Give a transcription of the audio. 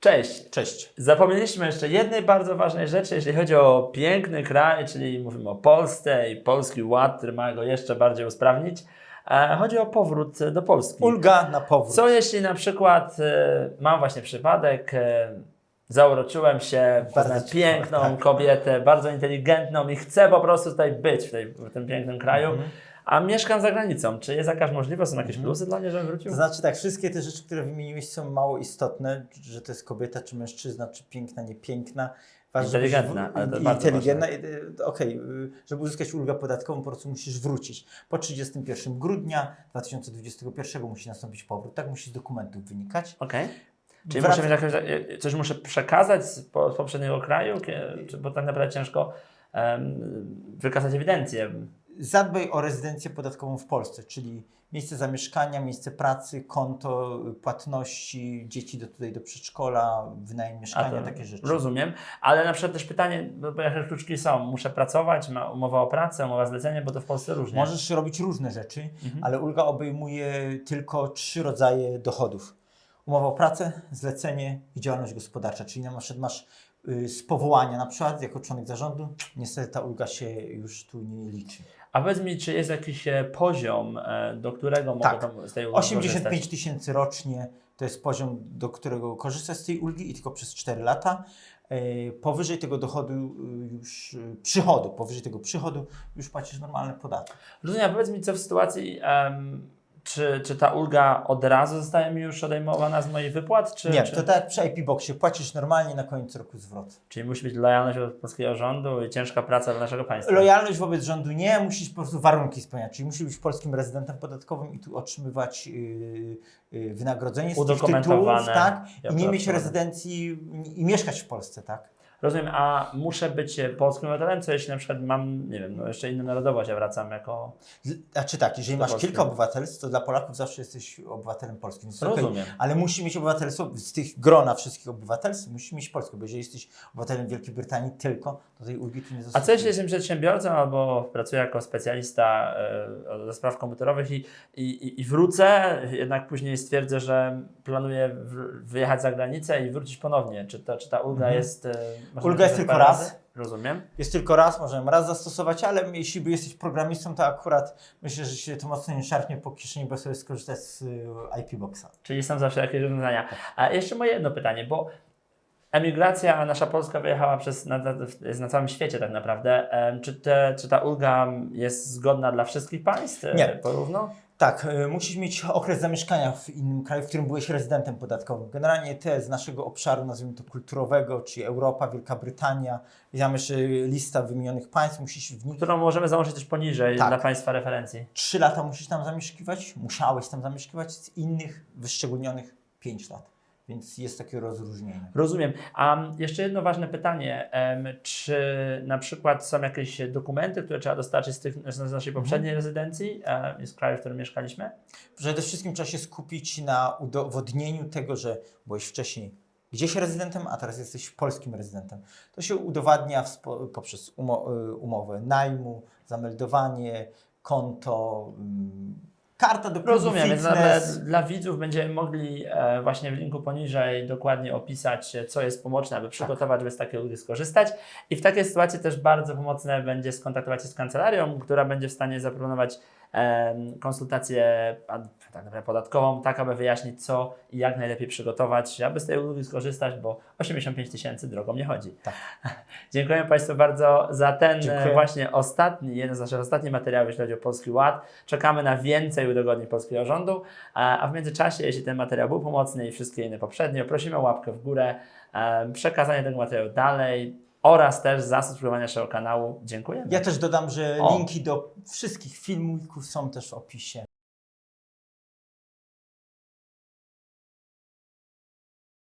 Cześć. Cześć. Zapomnieliśmy jeszcze jednej bardzo ważnej rzeczy, jeśli chodzi o piękny kraj, czyli mówimy o Polsce i polski ład, który ma go jeszcze bardziej usprawnić. E, chodzi o powrót do Polski. Ulga na powrót. Co jeśli na przykład e, mam właśnie przypadek, e, zauroczyłem się, poznałem piękną tak. kobietę, bardzo inteligentną i chcę po prostu tutaj być w, tej, w tym pięknym kraju, Mhm. A mieszkam za granicą. Czy jest jakaś możliwość, są jakieś plusy dla mnie, żebym wrócił? To znaczy tak, wszystkie te rzeczy, które wymieniłeś są mało istotne, że to jest kobieta czy mężczyzna, czy piękna, niepiękna. Ważne, Inteligentna, Inteligentna, y, okej, y, żeby uzyskać ulgę podatkową po prostu musisz wrócić. Po 31 grudnia 2021 musi nastąpić powrót, tak musi z dokumentów wynikać. Okej. Czyli Wrac- muszę jakąś, e, coś muszę przekazać z, po, z poprzedniego kraju, bo tak naprawdę ciężko em, wykazać ewidencję. Zadbaj o rezydencję podatkową w Polsce, czyli miejsce zamieszkania, miejsce pracy, konto, płatności, dzieci do, tutaj do przedszkola, wynajem mieszkania, takie rzeczy. Rozumiem, ale na przykład też pytanie, bo bo jakie kluczki są, muszę pracować, ma umowa o pracę, umowa zlecenie, bo to w Polsce różnie. Możesz robić różne rzeczy, Mhm. ale ulga obejmuje tylko trzy rodzaje dochodów. Umowa o pracę, zlecenie i działalność gospodarcza, czyli na przykład masz z powołania na przykład jako członek zarządu, niestety ta ulga się już tu nie liczy. A powiedz mi, czy jest jakiś e, poziom, e, do którego mogę Tak. tam z tej ulgi 85 korzystać? tysięcy rocznie to jest poziom, do którego korzystasz z tej ulgi i tylko przez 4 lata. E, Powyżej tego dochodu y, już, y, przychodu, powyżej tego przychodu już płacisz normalny podatek. Rozumiem, a powiedz mi, co w sytuacji, em, czy, czy ta ulga od razu zostaje mi już odejmowana z moich wypłat, czy, Nie, czy, to tak przy IP Boxie, płacisz normalnie na koniec roku zwrot. czyli musi być lojalność wobec polskiego rządu i ciężka praca dla naszego państwa? Lojalność wobec rządu nie, musisz po prostu warunki spełniać, czyli musisz być polskim rezydentem podatkowym i tu otrzymywać yy, yy, wynagrodzenie z tych tytułów, tak? i nie mieć rezydencji i mieszkać w Polsce, tak? Rozumiem, a muszę być e, polskim obywatelem, co jeśli na przykład mam, nie wiem, no jeszcze inną narodowość, ja wracam jako... Znaczy tak, jeżeli masz Polski. kilka obywatelstw, to dla Polaków zawsze jesteś obywatelem polskim. Okej, Rozumiem. Ale musi mieć obywatelstwo, z tych grona wszystkich obywatelstw, musi mieć polskie, bo jeżeli jesteś obywatelem Wielkiej Brytanii tylko, to tej ulgi tu nie A zostanie. co jeśli jestem przedsiębiorcą albo pracuję jako specjalista e, do spraw komputerowych i, i, i- wrócę, jednak później stwierdzę, że planuję wyjechać za granicę i wrócić ponownie. Czy, to, czy ta ulga Mhm. jest... Ulga jest tylko raz. razy? Rozumiem. Jest tylko raz, możemy raz zastosować, ale jeśli jesteś programistą, to akurat myślę, że się to mocno nie szarpnie po kieszeni, bo sobie skorzystać z y, IP Boxa. Czyli są zawsze jakieś rozwiązania. A jeszcze moje jedno pytanie, bo emigracja nasza polska wyjechała przez, na, na, jest na całym świecie tak naprawdę. Czy, te, czy ta ulga jest zgodna dla wszystkich państw? Nie. Porówno? Tak, y, musisz mieć okres zamieszkania w innym kraju, w którym byłeś rezydentem podatkowym. Generalnie te z naszego obszaru, nazwijmy to kulturowego, czyli Europa, Wielka Brytania, tam jeszcze lista wymienionych państw, musisz w nich Którą możemy załączyć też poniżej Tak. dla państwa referencji. trzy lata musisz tam zamieszkiwać, musiałeś tam zamieszkiwać, z innych wyszczególnionych pięć lat. Więc jest takie rozróżnienie. Rozumiem. A jeszcze jedno ważne pytanie. Czy na przykład są jakieś dokumenty, które trzeba dostarczyć z, tych, z naszej poprzedniej rezydencji, e, z kraju, w którym mieszkaliśmy? Przede wszystkim trzeba się skupić na udowodnieniu tego, że byłeś wcześniej gdzieś rezydentem, a teraz jesteś polskim rezydentem. To się udowadnia poprzez umo, y, umowę najmu, zameldowanie, konto, ym, karta do klubu Rozumiem, więc dla, dla widzów będziemy mogli e, właśnie w linku poniżej dokładnie opisać, e, co jest pomocne, aby przygotować, żeby z takiej ulgi skorzystać. I w takiej sytuacji też bardzo pomocne będzie skontaktować się z kancelarią, która będzie w stanie zaproponować em, konsultację a, tak naprawdę podatkową, tak aby wyjaśnić, co i jak najlepiej przygotować, aby z tej ulgi skorzystać, bo 85 tysięcy drogą nie chodzi. Tak. Dziękuję Państwu bardzo za ten e, Dziękuję. właśnie ostatni, jeden z naszych ostatnich materiałów, jeśli chodzi o Polski Ład. Czekamy na więcej udogodnień polskiego rządu, a w międzyczasie, jeśli ten materiał był pomocny i wszystkie inne poprzednio, prosimy o łapkę w górę, przekazanie tego materiału dalej oraz też zasubskrybowanie naszego kanału. Dziękuję. Ja też dodam, że O. linki do wszystkich filmików są też w opisie.